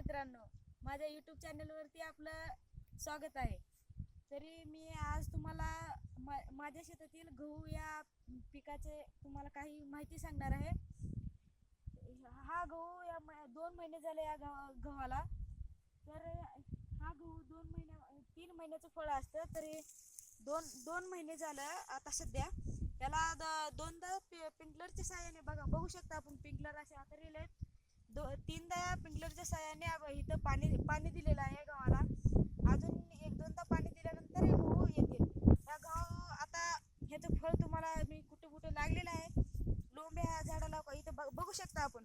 मित्रांनो माझ्या यूट्यूब चॅनलवरती आपलं स्वागत आहे. तरी मी आज तुम्हाला मा माझ्या शेतातील गहू या पिकाचे तुम्हाला काही माहिती सांगणार आहे. हा गहू या म- दोन महिने झाले या गव्हा गव्हाला. तर हा गहू दोन महिन्या तीन महिन्याचं फळ असतं तरी दोन दोन महिने झालं आता सध्या. त्याला द- दोनदा पि- पिंकलरच्या साह्याने बघा बघू शकता आपण पिंकलर असे आता आहेत. पाईपच्या पिंकलरच्या साह्याने इथं पाणी पाणी दिलेलं आहे गव्हाला अजून एक दोनदा पाणी दिल्यानंतर हे गहू येतील. त्या गहू आता ह्याचं फळ तुम्हाला मी कुठे कुठे लागलेलं आहे. लोंब्या ह्या झाडाला इथं बघ- बघू शकता आपण.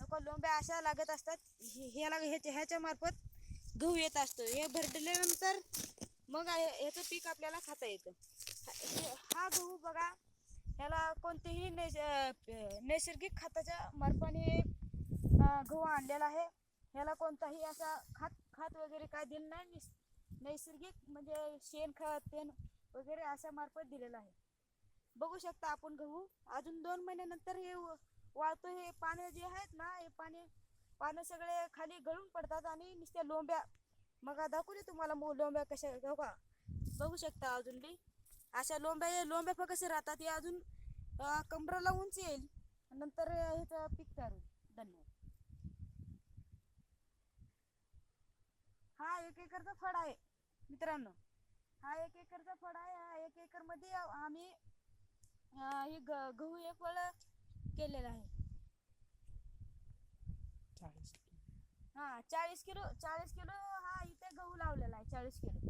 नको लोंब्या अशा लागत असतात. हे- ह्याला ह्याच्या ह्याच्या मार्फत गहू येत असतो. हे भरडल्यानंतर मग ह्याचं पीक आपल्याला खाता येतं. हा- हे- हा गहू बघा. ह्याला कोणतेही नैस नैसर्गिक खताच्या मार्फाने गहू आणलेला आहे. ह्याला कोणताही असा खात खात वगैरे काय दिलं नाही निस- नैसर्गिक म्हणजे शेणखत तेन वगैरे अशा मार्फत दिलेलं आहे. बघू शकता आपण गहू. अजून दोन महिन्यानंतर हे वाळतो हे पानं जे आहेत ना हे पाणी पानं सगळे खाली गळून पडतात आणि नुसत्या लोंब्या मग दाखवू दे तुम्हाला मग लोंब्या कशा का बघू. शकता अजून बी. अशा लोंब्या हे लोंब्या फक्त कसे राहतात हे अजून अं, कमराला उंच येईल. नंतर ह्याचं पीक तयार होईल. धन्यवाद हा एक एकरचा फळ आहे मित्रांनो. हा एक एकरचा फळ आहे हा एक एकरमध्ये आम्ही हे गहू हे फळ केलेलं आहे. हा चाळीस किलो चाळीस किलो हा इथे गहू लावलेला आहे चाळीस किलो.